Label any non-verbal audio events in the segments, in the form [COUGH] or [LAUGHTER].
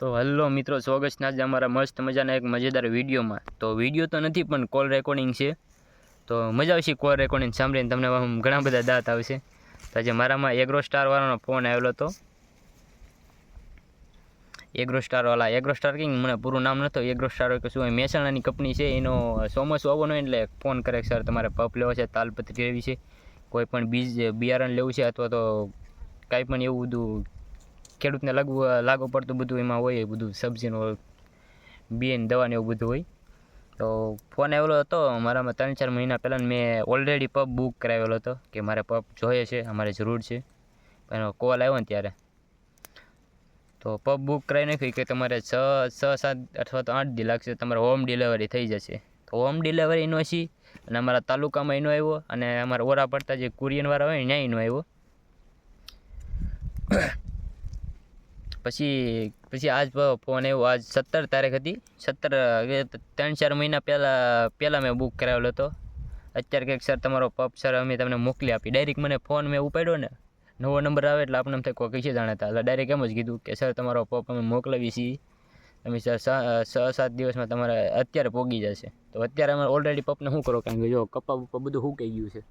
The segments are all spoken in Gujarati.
તો હલો મિત્રો સ્વાગતના જ અમારા મસ્ત મજાના એક મજેદાર વિડીયોમાં. તો વીડિયો તો નથી, પણ કોલ રેકોર્ડિંગ છે. તો મજા આવશે કોલ રેકોર્ડિંગ સાંભળીને, તમને ઘણા બધા દાંત આવશે. તો આજે મારામાં એગ્રો સ્ટારવાળાનો ફોન આવેલો હતો. એગ્રો સ્ટારવાળા એગ્રો સ્ટાર કિંગ મને પૂરું નામ નહોતું એગ્રો સ્ટાર કે શું મહેસાણાની કંપની છે, એનો ચોમાસું આવવાનું એટલે ફોન કરે સર તમારે પપ લેવો છે, તાલપત્રી લેવી છે, કોઈ પણ બીજ, બિયારણ લેવું છે, અથવા તો કાંઈ પણ એવું બધું ખેડૂતને લાગુ લાગુ પડતું બધું એમાં હોય, એ બધું સબ્જીનું બિયારણ દવા ને એવું બધું હોય. તો ફોન આવેલો હતો, મારામાં ત્રણ ચાર મહિના પહેલાં મેં ઓલરેડી પબ બુક કરાવેલો હતો, કે મારે પબ જોઈએ છે, અમારે જરૂર છે. એનો કોલ આવ્યો ને ત્યારે. તો પબ બુક કરાવી નાખ્યું કે તમારે છ છ, સાત અથવા તો આઠ દી લાગશે, તમારે હોમ ડિલિવરી થઈ જશે. તો હોમ ડિલિવરીનો છે, અને અમારા તાલુકામાં એનો આવ્યો, અને અમારા ઓરા પડતા જે કુરિયનવાળા હોય ત્યાં એનો આવ્યો. પછી પછી આજ ફોન આવ્યો. આજ સત્તર તારીખ હતી. સત્તર ત્રણ, ચાર મહિના પહેલાં પહેલાં મેં બુક કરાવેલો હતો. અત્યારે કંઈક સર તમારો પપ સર અમે તમને મોકલી આપી. ડાયરેક્ટ મને ફોન મેં ઉપાડ્યો ને, નવો નંબર આવે એટલે આપણે એમ થાય કોઈ કઈ જાણતા એટલે ડાયરેક્ટ એમ જ કીધું કે સર તમારો પપ અમે મોકલાવી છીએ. તમે સર છ, સાત દિવસમાં તમારે અત્યારે પોગી જશે. તો અત્યારે અમે ઓલરેડી પપને શું કરો? કારણ કે જો કપા બપા બધું કહી ગયું છે?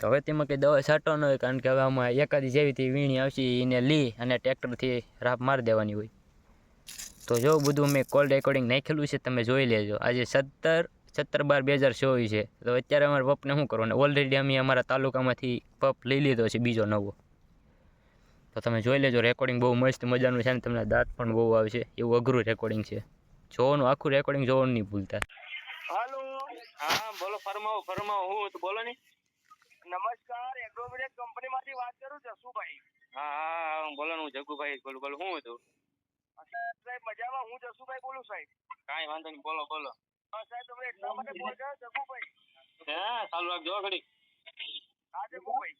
તો હવે તેમાં કંઈ દવા છાંટવાનો હોય, કારણ કે હવે આમાં એકાદી જેવી તે વીણી આવશે, એને લી અને ટ્રેક્ટરથી રાફ મારી દેવાની હોય. તો જો બધું મેં કોલ રેકોર્ડિંગ નાખેલું છે, તમે જોઈ લેજો. આજે સત્તર સત્તર બાર બે હજાર ચોવીસ છે. તો અત્યારે અમારા પપને શું કરવાનું? ઓલરેડી અમે અમારા તાલુકામાંથી પપ લઈ લીધો છે, બીજો નવો. તો તમે જોઈ લેજો રેકોર્ડિંગ બહુ મસ્ત મજાનું છે ને, તમને દાંત પણ બહુ આવશે. એવું અઘરું રેકોર્ડિંગ છે. જોવાનું, આખું રેકોર્ડિંગ જોવાનું નહીં ભૂલતા. હા, બોલો, ફરમાવો ફરમાવો. હું તો બોલો ને. નમસ્કાર એગ્રોવિડેક કંપની માંથી વાત કરું જસુભાઈ હા હા બોલો હું જગ્ગુભાઈ જ બોલું બોલો હું હતું સાહેબ મજામાં હું જસુભાઈ બોલું સાહેબ. કાંઈ વાંધો નહીં બોલો બોલો. હા સાહેબ તમે એટલા માટે ફોન કર્યો જગુભાઈ? હા ચાલુ રાખજો ઘડી. હા જગુભાઈ.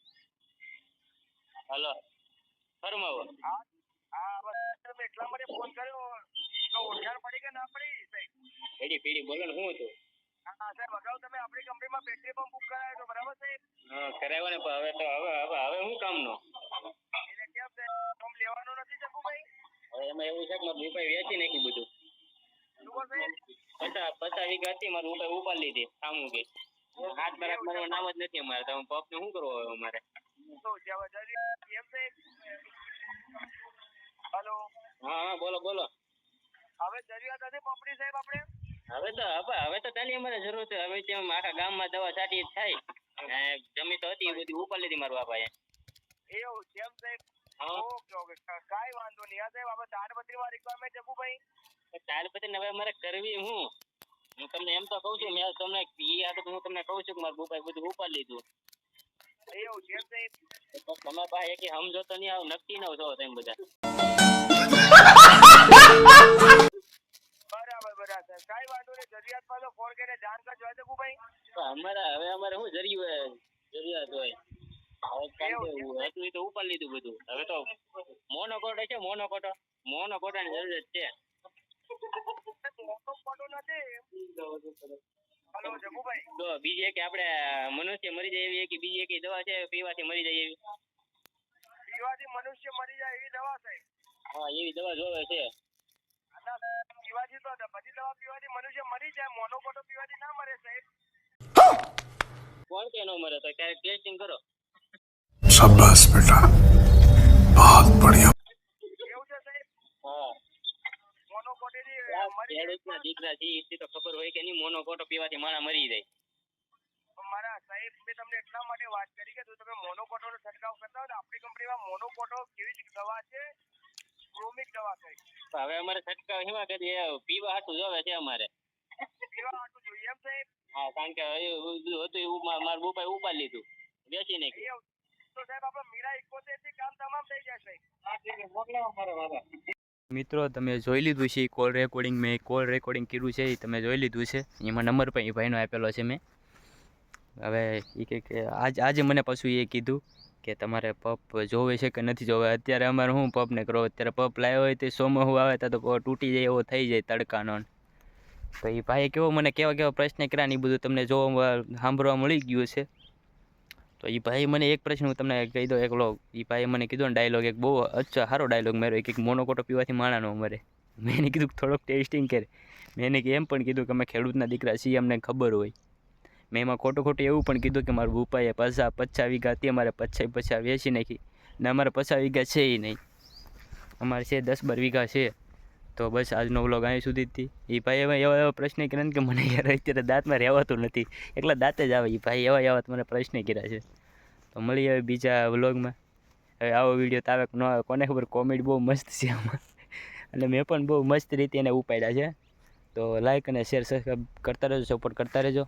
હલો ફરમાવો હા હા બસ તમે એટલા માટે ફોન કર્યો તો ઓળખાણ પડી કે ના પડી સાહેબ? પેઢી પેઢી બોલો ને હું હતું અગાઉ તમે આપણી કંપનીમાં બેટરી પંપ બુક કરાયો હતો બરાબર સાહેબ હા કરાવ્યો ને હવે તો હવે હવે હવે શું કામનો? એટલે કેમ સાહેબ પંપ લેવાનો નથી જગુભાઈ હવે એમાં એવું છે કે મારું રૂપિયા વેચી નાખી બધું. શું કહો સાહેબ પચાસ પચાસ વીઘા હતી મારું રૂપિયા ઉપાડી લીધી સામું કે. હાથ બરાબર મારું નામ જ નથી અમારે તમે પપને શું કરવું હવે અમારે? હલો? હા હા બોલો બોલો. હવે જરૂરિયાત હતી પંપની સાહેબ આપણે? હવે તો હવે હવે તો તાલી અમારે જરૂર છે. હવે તેમ આખા ગામમાં દવા છાંટી થાય જમી તો હતી બધી ઉપાડી લીધી મારા બાપાએ એવું કેમ સાહેબ? હા. Okay okay. કા- કાંઈ વાંધો નહીં. હા સાહેબ આપણે તાડપત્રીમાં રિક્વાયરમેન્ટ જગુભાઈ ચાર પછી હવે અમારે કરવી હું. હું તમને એમ તો કહું છું મેં તમને ઈ હું તમને કહું છું કે મારા બાપાએ બધું ઉપાડી લીધું. એવું કેમ સાહેબ? તો તમે પાસે એક સમજો તો નહીં આવું નક્કી ન છો તમે બધા. [LAUGHS] બરાબર. છે કઈ વાંધો નહીં જરૂરિયાતમાં તો ફોન કરીને જાણ કરજો હા જગુભાઈ ભાઈ અમારે હવે અમારે શું જરૂર જરૂરિયાત હોય. હવે કારણ કે હતું એ તો ઉપાડી લીધું બધું. હવે તો મોનોકોટો છે મોનોકોટો મોનોકોટાની જરૂરિયાત છે. નથી. તો બીજી એક આપણે મનુષ્ય મરી જાય એવી એક બીજી એક દવા છે પીવાથી મરી જાય એવી. પીવાથી મનુષ્ય મરી જાય એવી દવા છે. હા એવી દવા જોવે છે. પીવાથી તો બધી દવા પીવાથી મનુષ્ય મરી જાય મોનોકોટો પીવાથી ના મરે સાહેબ કોણ કે ન મરે તો ક્યારેક ટેસ્ટિંગ કરો शाबाश बेटा बहुत बढ़िया એવું છે સાહેબ હા મોનોકોટેથી આ મરી ખેડૂતના દીકરા છે ઈ તો ખબર હોય કે નહીં મોનોકોટો પીવાથી માણા મરી જાય જાય મારા સાહેબ મેં તમને એટલા માટે વાત કરી કે જો તમે મોનોકોટોનો છંટકાવ કરતા હોય તો આપણી કંપનીમાં મોનોકોટો કેવી દવા છે ક્રોમિક દવા છે હવે અમારે છંટકાવ હિમા કરી પીવા હાટું જોવે છે અમારે. પીવા હાટું જોઈએ એમ સાહેબ. હા કારણ કે હતું એવું મારા બુપાએ ઉપાડી લીધું. વેચી નાખ્યું તો સાહેબ આપણે મીરા ઇકોતેરથી કામ તમામ થઈ જાય સાહેબ. મોકલાવો મારે બાબા મિત્રો તમે જોઈ લીધું છે કોલ રેકોર્ડિંગ. મેં કોલ રેકોર્ડિંગ કર્યું છે એ તમે જોઈ લીધું છે. એમાં નંબર પણ એ ભાઈનો આપેલો છે મેં. હવે એ કે કે આજ આજે મને પાછું એ કીધું. કે તમારે પપ જોવે છે કે નથી જોવે? અત્યારે અમારે શું પપને કરો અત્યારે પપ લાવ્યો હોય તો સોમાં હું આવે તો તૂટી જાય, એવો થઈ જાય તડકાનો તો એ ભાઈએ કેવો, મને કેવા કેવા પ્રશ્ન કર્યા ને એ બધું તમને જોવા સાંભળવા મળી ગયું છે તો એ ભાઈ મને એક પ્રશ્ન હું તમને કહી દઉં એકલો એ ભાઈએ મને કીધો ને ડાયલોગ એક બહુ અચ્છા, સારો ડાયલોગ મારો એક મોનોકોટો પીવાથી માણાનો મરે. મેં એને કીધું થોડોક ટેસ્ટિંગ કરે. મેં એને એમ પણ કીધું કે અમે ખેડૂતના દીકરા છીએ, અમને ખબર હોય. મેં એમાં ખોટું ખોટું એવું પણ કીધું કે મારા ભૂપાએ પછા પચાસ વીઘા હતી, અમારે પચાસ પચાસ વેચી નાખી ને અમારે પચાસ વીઘા છે એ નહીં. અમારે છે દસ બાર વીઘા છે. તો બસ આજનો વ્લોગ અહીં સુધી હતી એ ભાઈ એવા એવા એવા પ્રશ્ન કર્યા ને કે મને યાર અત્યારે દાંતમાં રહેવાતું નથી. એકલા દાંતે જ આવે એ ભાઈ, એવા એવા મને પ્રશ્ન કર્યા છે. તો મળી આવે બીજા વ્લોગમાં. હવે આવો વીડિયો તો આવે કે ન આવે, કોને ખબર? કોમેડી બહુ મસ્ત છે આમાં. અને મેં પણ બહુ મસ્ત રીતે એને ઉપાડ્યા છે. તો લાઈક અને શેર સબસ્ક્રાઈબ કરતા રહેજો સપોર્ટ કરતા રહેજો.